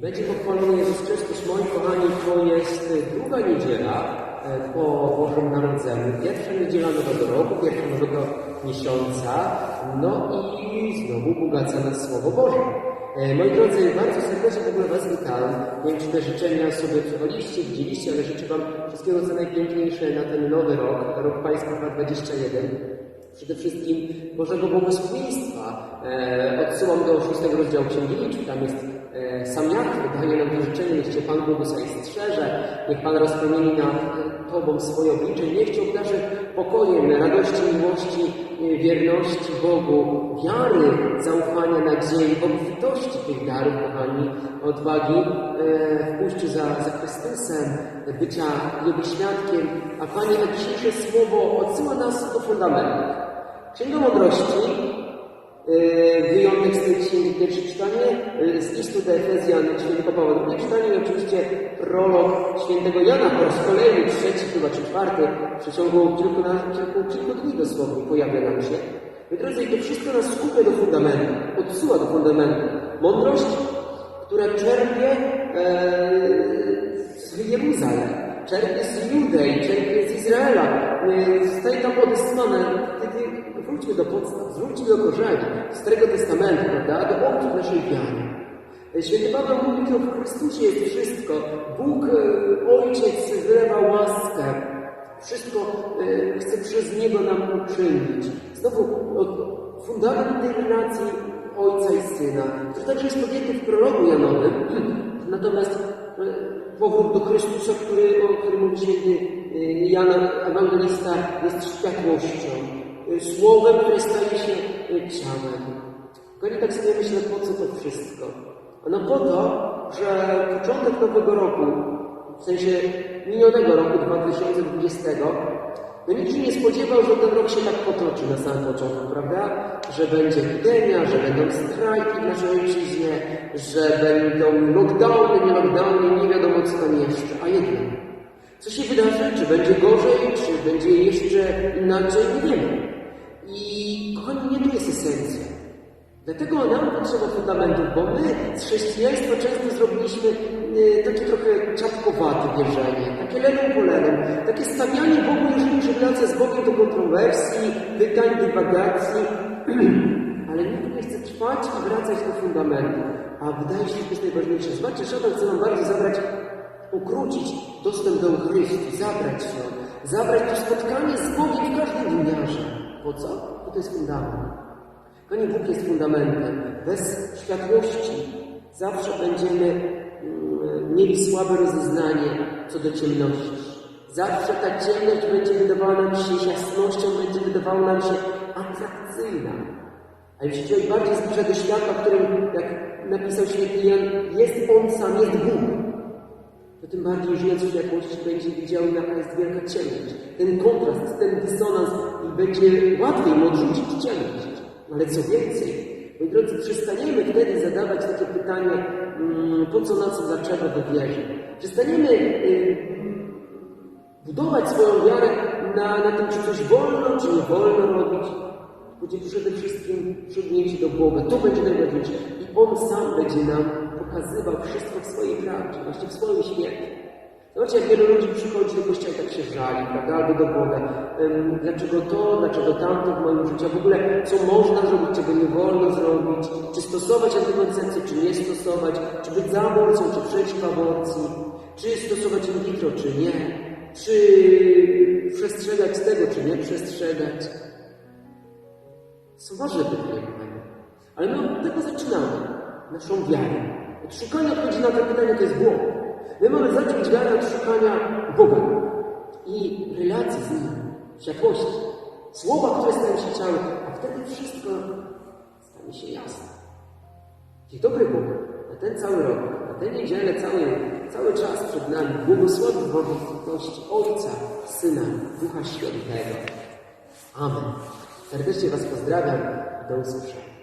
Będzie pochwalony Jezus Chrystus. Moi kochani, to jest druga niedziela e, po Bożym Narodzeniu. Pierwsza niedziela Nowego Roku, pierwsza Nowego Miesiąca. No i znowu bogacę nas Słowo Boże. E, Moi drodzy, bardzo serdecznie w ogóle Was witam. Nie wiem, czy te życzenia sobie przychowaliście, widzieliście, ale życzę Wam wszystkiego co najpiękniejsze na ten nowy rok, rok Pańska 2021. Przede wszystkim Bożego Błogosławieństwa. E, odsyłam do szóstego rozdziału Księgi Liczb. Tam jest e, sam Jakub, daje nam to życzenie. Niech Cię Pan błogosławi strzeże. Niech Pan rozpromieni nad Tobą swoje oblicze. Niech Cię obdarzy pokojem, radości, miłości, e, wierności Bogu, wiary, zaufania, nadziei, obfitości tych darów, kochani, odwagi e, w pójściu za, za Chrystusem, bycia Jego świadkiem. A Panie, dzisiejsze słowo odsyła nas do fundamentów. Księga Mądrości, wyjątek z tej księgi, pierwsze czytanie, e, z listu do Efezjan, świętego Pawła, drugie czytanie i oczywiście prolog świętego Jana po raz kolejny, trzeci chyba czy czwarty, w przeciągu kilku, kilku, kilku dni dosłownie pojawia nam się. Moi drodzy, to wszystko nas skupia do fundamentu, odsyła do fundamentu. Mądrość, która czerpie e, z Jeruzalem, czerpie z Judei, czerpie z Izraela, e, zostaje tam odesłane. Wtedy wróćmy do podstaw, zwróćmy do korzeni Starego Testamentu, prawda, do owców naszej wiary. E, Święty Paweł mówi, że w Chrystusie jest wszystko. Bóg, e, Ojciec wylewa łaskę, wszystko e, chce przez Niego nam uczynić. Znowu fundament tej relacji Ojca i Syna, który także jest podjęty w prologu Janowym, natomiast powrót do Chrystusa, który, o którym mówi święty Jan Ewangelista, jest światłością, słowem, które staje się e, ciałem. Kochani, tak sobie myślę, po co to wszystko? Ano po to, że początek nowego roku, w sensie minionego roku 2020, no nikt się nie spodziewał, że ten rok się tak potoczy na samym początku, prawda? Że będzie epidemia, że będą strajki w naszej ojczyźnie, że będą lockdowny, nie lockdowny, nie wiadomo co tam jeszcze, a jednak. Co się wydarzy? Czy będzie gorzej, czy będzie jeszcze inaczej? Nie wiemy. I kochani, nie to jest esencja. Dlatego nam potrzeba fundamentów, bo my z chrześcijaństwa często zrobiliśmy y, takie trochę czapkowate wierzenie, takie leną po leną, takie stawianie Bogu, jeżeli już z Bogiem do kontrowersji, pytań, dywagacji, ale nikt nie chce trwać i wracać do fundamentu, a wydaje się, że to jest najważniejsze. Zobaczcie, szatan chce nam bardzo zabrać, ukrócić dostęp do Eucharystii, zabrać ją, zabrać to spotkanie z Bogiem w każdym wymiarze. Po co? Bo to jest fundament. Panie Bóg jest fundamentem. Bez światłości zawsze będziemy mm, mieli słabe rozeznanie co do ciemności. Zawsze ta ciemność będzie wydawała nam się jasnością, będzie wydawała nam się atrakcyjna. A jeśli człowiek bardziej zbliża do światła, którym, jak napisał święty Jan, jest On sam, jest Bóg, to tym bardziej żyjąc w światłości będzie widział, jaka jest wielka ciemność. Ten kontrast, ten dysonans będzie łatwiej mu odrzucić ciemność. Ale co więcej, moi drodzy, przestaniemy wtedy zadawać takie pytanie, mm, po co, na co, dlaczego, do wierzy. Przestaniemy y, budować swoją wiarę na, na tym, czy coś wolno, czy nie wolno robić. Będzie przede wszystkim przygnięcie do Boga. To będzie najważniejsze. I On sam będzie nam pokazywał wszystko w swojej prawdzie, właśnie w swoim świecie. Zobaczcie, jak wielu ludzi przychodzi do kościoła i tak się żali, prawda, albo do Boga. Dlaczego to, dlaczego tamto w moim życiu, w ogóle co można zrobić, czego nie wolno zrobić, czy stosować antykoncepcję, czy nie stosować, czy być za aborcją, czy przejść w aborcji, czy stosować in vitro, czy nie, czy przestrzegać tego, czy nie przestrzegać. Są ważne pytania. Ale my od tego zaczynamy, naszą wiarę. Od szukania odpowiedzi na te pytania to jest błąd. My mamy zacząć wiarę od szukania Boga i relacji z Nim, światłości, słowa, które stają się ciałem, a wtedy wszystko stanie się jasne. Dzień dobry Bóg, na ten cały rok, na tę niedzielę, cały, cały czas przed nami, błogosławi Bogu w Ojca, Syna, Ducha Świętego. Amen. Serdecznie Was pozdrawiam. Do usłyszenia.